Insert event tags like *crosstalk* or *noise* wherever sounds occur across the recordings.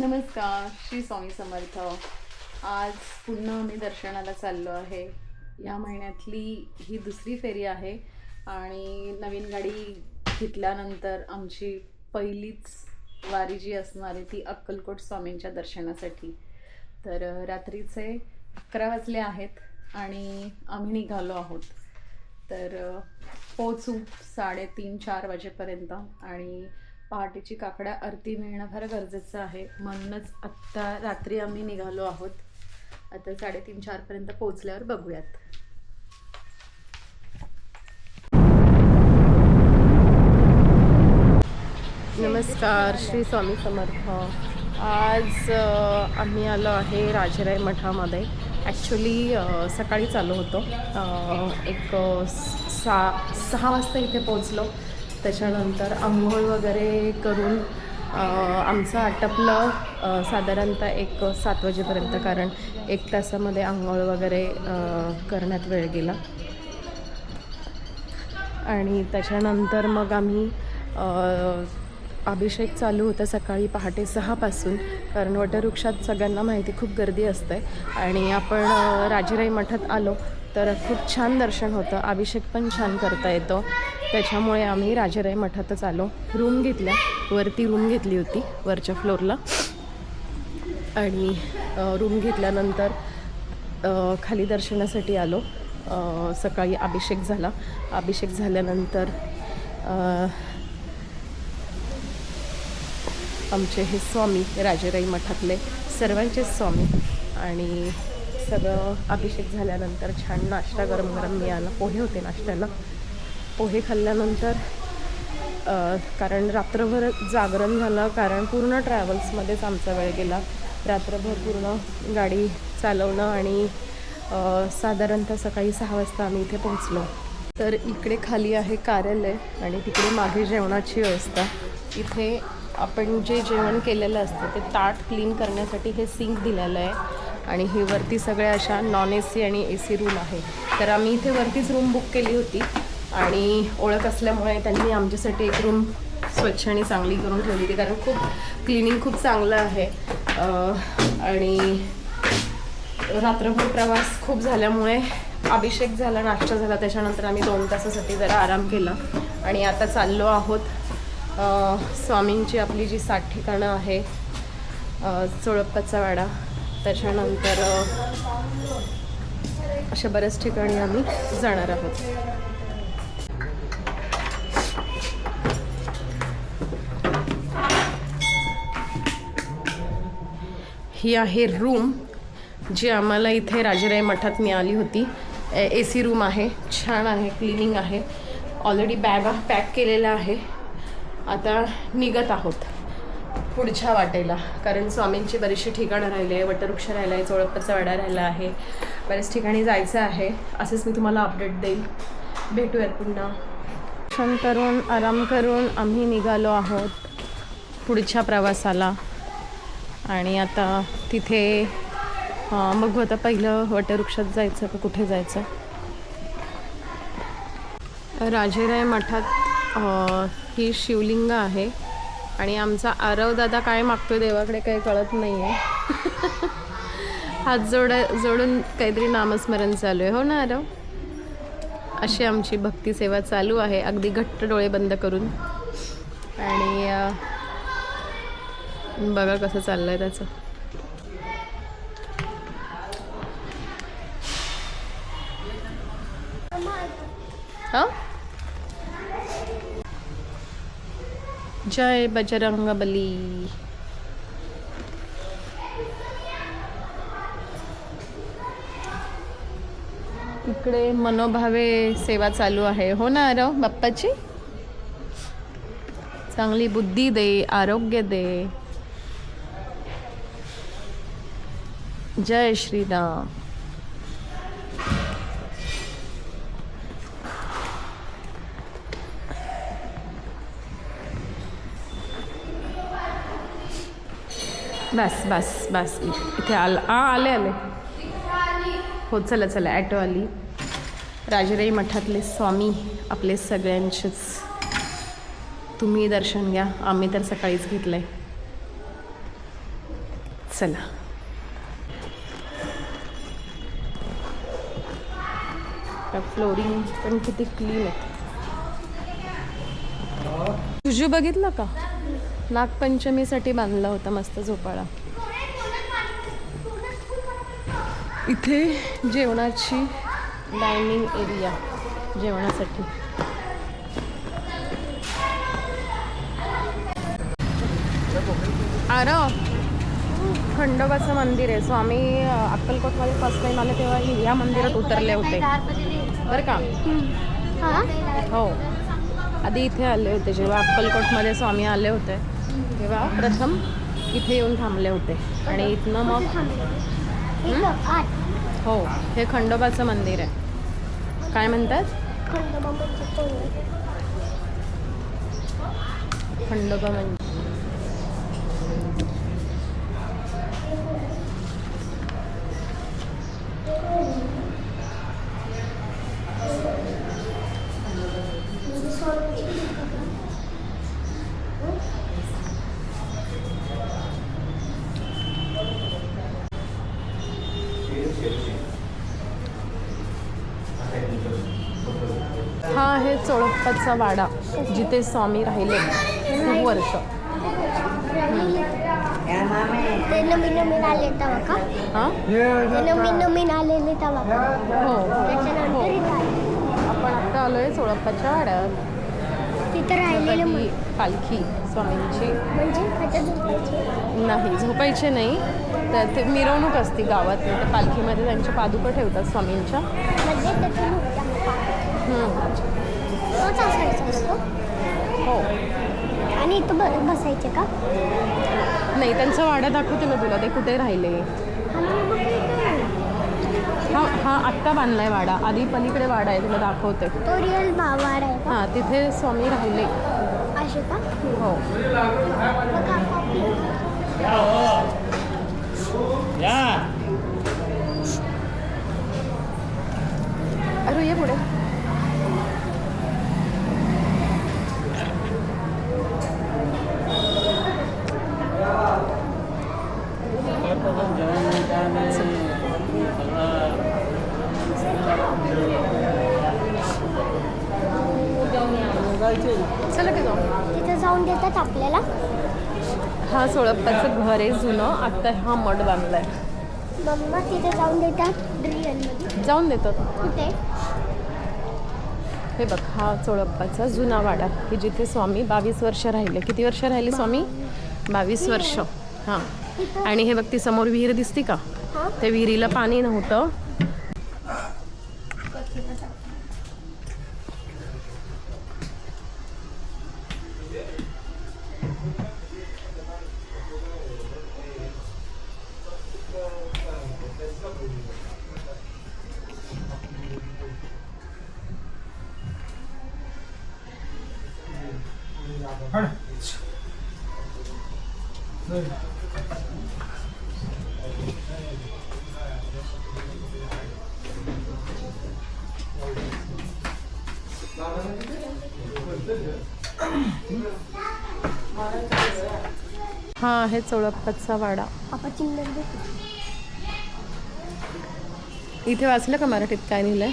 नमस्कार श्री स्वामी समर्थ. आज पुन्हा आम्ही दर्शनाला चाललो आहे. या महिन्यातली ही दुसरी फेरी आहे आणि नवीन गाडी घेतल्यानंतर आमची पहिलीच वारी जी असणार आहे ती अक्कलकोट स्वामींच्या दर्शनासाठी. तर रात्रीचे अकरा वाजले आहेत आणि आम्ही निघालो आहोत. तर पोचू साडेतीन चार वाजेपर्यंत आणि पहाटेची काकड्या आरती मिळणं फार गरजेचं आहे. म्हणूनच आत्ता रात्री आम्ही निघालो आहोत. आता साडेतीन चारपर्यंत पोचल्यावर बघूयात. नमस्कार श्री स्वामी समर्थ. आज आम्ही आलो आहे राजराय मठामध्ये. ॲक्च्युली सकाळी चालू होतो. एक सा सहा वाजता इथे पोचलो त्याच्यानंतर आंघोळ वगैरे करून आमचं आटपलं साधारणतः एक सात वाजेपर्यंत कारण एक तासामध्ये आंघोळ वगैरे करण्यात वेळ गेला. आणि त्याच्यानंतर मग आम्ही अभिषेक चालू होता सकाळी पहाटे सहापासून कारण वटवृक्षात सगळ्यांना माहिती खूप गर्दी असते. आणि आपण राजीराई मठात आलो तर खूप छान दर्शन होतं. अभिषेक पण छान करता येतो. त्याच्यामुळे आम्ही राजेराई मठातच आलो. रूम घेतल्या. वरती रूम घेतली होती वरच्या फ्लोअरला आणि रूम घेतल्यानंतर खाली दर्शनासाठी आलो. सकाळी अभिषेक झाला. अभिषेक झाल्यानंतर आमचे हे स्वामी राजेराई मठातले सर्वांचेच स्वामी आणि सगळं अभिषेक झाल्यानंतर छान नाश्ता गरम गरम मिळाला. पोहे होते नाश्त्याला. पोहे खाल्ल्यानंतर कारण रात्रभर जागरण झालं कारण पूर्ण ट्रॅव्हल्समध्येच आमचा वेळ गेला. रात्रभर पूर्ण गाडी चालवणं आणि साधारणतः सकाळी सहा वाजता आम्ही इथे पोहोचलो. तर इकडे खाली आहे कार्यालय आणि तिकडे मागे जेवणाची व्यवस्था. इथे आपण जे जेवण केलेलं असतं ते ताट क्लीन करण्यासाठी हे सिंक दिलेलं आहे आणि ही वरती सगळ्या अशा नॉन ए सी आणि ए सी रूम आहे. तर आम्ही इथे वरतीच रूम बुक केली होती. आणि ओळख असल्यामुळे त्यांनी आमच्यासाठी एक रूम स्वच्छ आणि चांगली करून ठेवली होती. कारण खूप क्लिनिंग खूप चांगलं आहे. आणि रात्रभर प्रवास खूप झाल्यामुळे अभिषेक झाला नाश्ता झाला. त्याच्यानंतर आम्ही दोन तासासाठी जरा आराम केला आणि आता चाललो आहोत स्वामींची आपली जी साठ ठिकाणं आहे चोळप्पाचा वाडा. त्याच्यानंतर अशा बऱ्याच ठिकाणी आम्ही जाणार आहोत. ही आहे रूम जी आम्हाला इथे राजराय मठात मिळाली होती. ए सी रूम आहे. छान आहे. क्लिनिंग आहे. ऑलरेडी बॅगा पॅक केलेल्या आहे. आता निघत आहोत. पुढच्या वाटेला. कारण स्वामींची बरीचशी ठिकाणं राहिली आहे. वटवृक्ष राहिला आहे चोळप्पाचा वाडा राहिला आहे. बऱ्याच ठिकाणी जायचं आहे. असेच मी तुम्हाला अपडेट देईल. भेटूयात पुन्हा. दर्शन करून आराम करून आम्ही निघालो आहोत पुढच्या प्रवासाला. आणि आता तिथे मग बघू आता पहिलं वटवृक्षात जायचं का कुठे जायचं. राजेराय मठात ही शिवलिंग आहे. आणि आमचा आरव दादा काय मागतो देवाकडे काही कळत नाही आहे हात जोड जोडून काहीतरी नामस्मरण चालू आहे. हो ना आरव? अशी आमची भक्ती सेवा चालू आहे. अगदी घट्ट डोळे बंद करून. आणि बघा कसं चाललंय त्याचं. हा? जय बजरंग बली इकडे मनोभावे सेवा चालू आहे. हो ना आरव बाप्पाची? चांगली बुद्धी दे आरोग्य दे. जय श्रीराम। बस बस बस इथे आल आ आले आले. हो चला चला ॲटो आली. राजराई मठातले स्वामी आपले सगळ्यांचेच. तुम्ही दर्शन घ्या आम्ही तर सकाळीच घेतलं आहे चला. फ्लोरिंग पण किती क्लीन आहे. तुझू बघितलं का? नागपंचमीसाठी बांधला होता मस्त झोपाळा. इथे जेवणाची डायनिंग एरिया जेवणासाठी. अरे खंडोबाचं मंदिर आहे. स्वामी आम्ही अक्कलकोटमध्ये फर्स्ट टाईम आले तेव्हा या मंदिरात उतरले होते. बरं का? हो? आधी इथे आले होते जेव्हा अक्कलकोटमध्ये स्वामी आले होते तेव्हा प्रथम इथे येऊन थांबले होते. आणि इथनं मग हो हे? खंडोबाचं मंदिर आहे. काय म्हणतात? खंडोबा मंदिर. चोळप्पाचा वाडा जिथे स्वामी राहिले खूप वर्ष. ते नवीन नवीन आले तेव्हा का हां? ते नवीन नवीन आलेले तेव्हा का हो. त्याच्यानंतर इथं आले. आपण आता आलोय चोळप्पाच्या वाड्यात तिथं राहिलेले ही पालखी स्वामींची. म्हणजे झोपायचे? नाही झोपायचे नाही. तर ते मिरवणूक असते गावात त्या पालखीमध्ये त्यांच्या पादुका ठेवतात स्वामींच्या. म्हणजे त्याचं मुक्काम हम्म. तोच असायचा असतो. हो. आणि इथं ब बसायचे का? नाही त्यांचा वाडा दाखवते मी तुला ते कुठे राहिले. हा हा आत्ता बांधलाय वाडा. आधी पलीकडे वाडा आहे तुला दाखवते. तो रिअल आहे हां तिथे स्वामी राहिले. असे का? हो. अरे ये पुढे. चला की जाऊ. तिथं जाऊन देतात आपल्याला. हा सोळप्पाचं घर आहे जुनं. आता हा मठ बांधलाय. मम्मा तिथे जाऊन देतात रिअलमध्ये जाऊन देतात. कुठे? हे बघ हा चोळप्पाचा जुना वाडा की जिथे स्वामी बावीस वर्ष राहिले. किती वर्ष राहिले स्वामी? बावीस वर्ष. हां. आणि हे बघ ती समोर विहीर दिसती का? त्या विहिरीला पाणी नव्हतं. हा आहे चोळप्पाचा वाडा. इथे वाचलं का मराठीत काय लिहिलंय?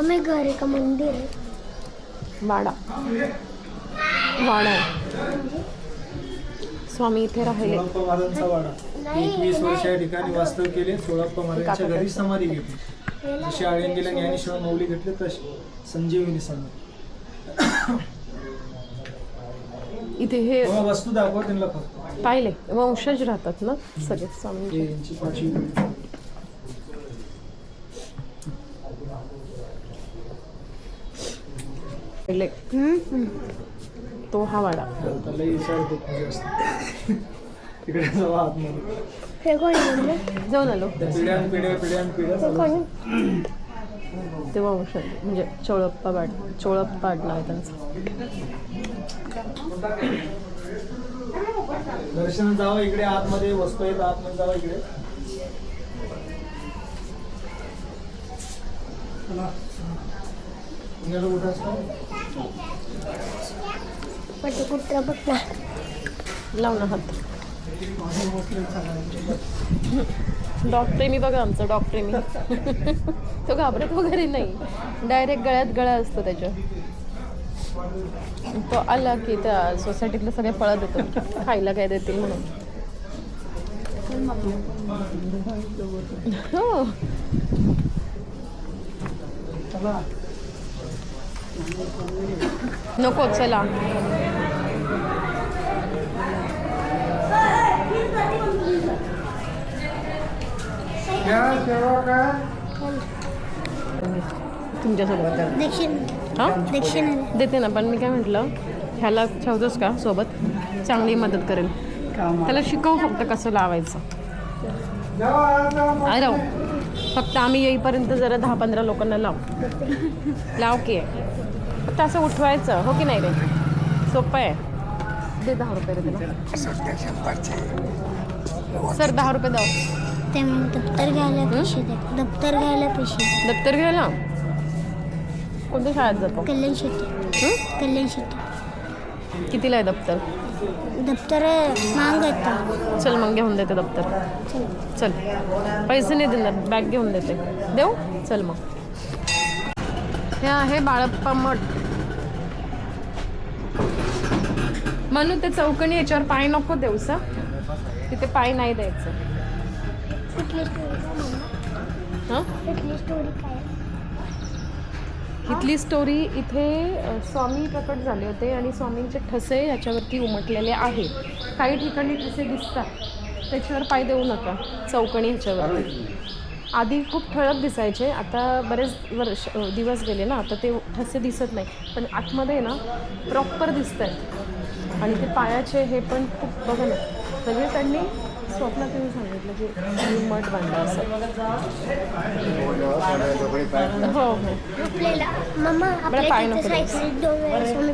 मम्मी घर आहे का मंदिर आहे. वाडा. वाडा आहे. स्वामी इथे राहिले. एकवीस वर्ष या. ठिकाणी वास्तव केले सोळाप्पा महाराजांच्या घरी समाधी घेतली. जशी आळंदीला ज्ञानेश्वर मौली घेतले तशी. संजीवनी समाधी. इथे हे वस्तू दाखवा त्यांना फक्त. पाहिले. वंशज राहतात ना सगळे यांची पाचवी पिढी. पहिले हम्म, हम्म. तो हा वाडा त्याला विचार खूप म्हणजे असतो तिकडे जावा आतमध्ये हे जाऊन आलो. पिढ्या हे चालू कोण आहेत. आहे? *clears throat* ते वंश म्हणजे चोळप्पा पाड चोळप्पा पाडला आहे त्यांचं. दर्शन जावं इकडे आतमध्ये वस्तू आहेत आतमध्ये जावं इकडे. कुत्रा बघ ना. लाव ना हात. डॉक्टरेमी बघा आमचं डॉक्टरेमी तो घाबरत वगैरे नाही. डायरेक्ट गळ्यात गळा असतो त्याच्या. तो आला की त्या सोसायटीतले सगळे पळत येतो खायला काय देतील म्हणून. हो. चला. नको चला. तुमच्यासोबत दक्षिण. हां? दक्षिण देते ना पण मी काय म्हटलं ह्याला ठेवतोस का सोबत? चांगली मदत करेल. त्याला शिकव फक्त कसं लावायचं. अरे फक्त आम्ही येईपर्यंत जरा दहा पंधरा लोकांना लाव. लाव की. फक्त असं उठवायचं हो की नाही रे? सोपं आहे. दे दहा रुपये रे तुला. सर दहा रुपये द्याव ते दप्तर घ्यायला पैसे दे. दप्तर घ्यायला पैसे दप्तर घ्यायला? कोणत्या शाळेत जातो? कल्याण शेट्टी. हं? कल्याण शेट्टी. कितीला आहे दप्तर? दप्तर महाग आहेत चल मग घेऊन देते दप्तर. चल. चल. पैसे नाही देणार बॅग घेऊन देते. देऊ? चल मग. हे आहे बाळप्पा मठ. म्हणून ते चौकणी याच्यावर पाय नको देऊसा तिथे पाय नाही द्यायचं. हां? इथली स्टोरी इथे स्वामी प्रकट झाले होते आणि स्वामींचे ठसे याच्यावरती उमटलेले आहेत काही ठिकाणी ठसे दिसतात. त्याच्यावर पाय देऊ नका. चौकणी ह्याच्यावरती आधी खूप ठळक दिसायचे आता बरेच वर्ष दिवस गेले ना आता ते ठसे दिसत नाही. पण आतमध्ये ना प्रॉपर दिसत आहेत आणि ते पायाचे हे पण खूप बघा ना सगळे त्यांनी स्वप्नात येऊन सांगितलं की मठ बांधला असं. हो हो.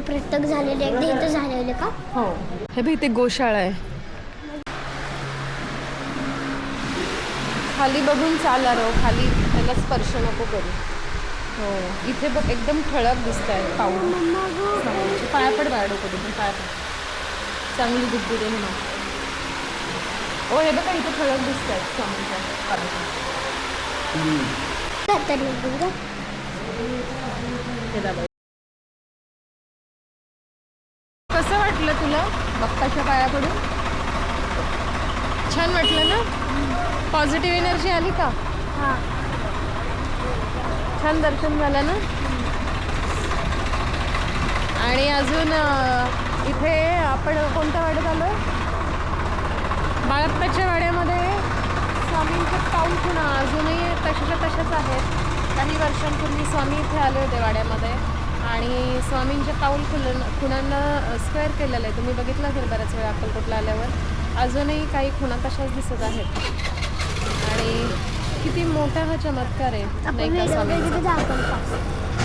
प्रत्येक झालेले का? हो. हे बघ इथे गोशाळा आहे. खाली बघून चाला रो खाली त्याला स्पर्श नको करू. हो इथे बघ एकदम ठळक दिसत आहेत पाऊल पाया पड बाहेर डोकं पाया पड. चांगली बुद्धी दे म्हणा हो हे बघा इथे ठळक दिसत आहेत स्वामींच्या बघ कसं वाटलं तुला बाप्पाच्या पाया पडून छान वाटलं ना? पॉझिटिव्ह एनर्जी आली का? हां. छान दर्शन झालं ना? आणि अजून इथे आपण कोणत्या वाड्यात आलो बाळप्पाच्या वाड्यामध्ये स्वामींचे पाऊल खुणा अजूनही तशाच्या तशाच आहेत. काही वर्षांपूर्वी स्वामी इथे आले होते वाड्यामध्ये. आणि स्वामींच्या पाऊल खुलन खुणांना स्क्वेअर केलेलं आहे. तुम्ही बघितलं असेल बऱ्याच वेळा अक्कलकोटला आल्यावर. अजूनही काही खुणा तशाच दिसत आहेत. आणि किती मोठा हा चमत्कार आहे. आपण नाही का दाखवतो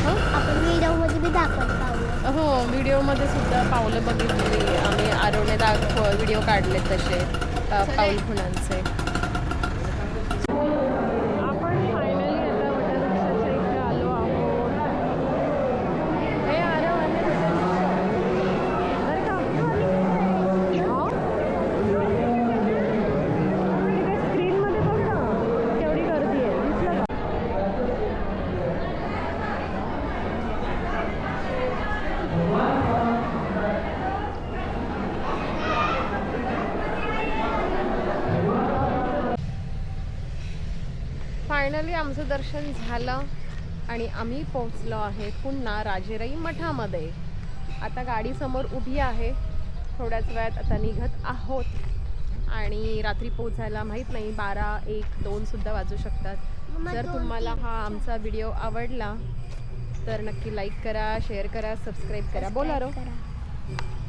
हं? आपण व्हिडिओमध्ये बी दाखवतो हो व्हिडिओमध्ये सुद्धा पावलं बघितली. आम्ही आरोने दाखव व्हिडिओ काढले तसे पाऊल खुणांचे आपण फायनली आता वटवृक्षाच्या इथे आलो आहोत हे आरव आणि वटवृक्ष. अरे का? हो? तिथे स्क्रीनमध्ये बघ ना केवढी गर्दी आहे दिसलं का फायनली आमचं दर्शन झालं आणि आम्ही पोहोचलो आहे पुन्हा राजेराई मठामध्ये. आता गाडी समोर उभी आहे. थोड्याच वेळात आता निघत आहोत. आणि रात्री पोचायला माहीत नाही बारा एक दोन सुद्धा वाजू शकतात. जर तुम्हाला हा आमचा व्हिडिओ आवडला तर नक्की लाईक करा शेअर करा सबस्क्राईब करा. बोला रो. करा.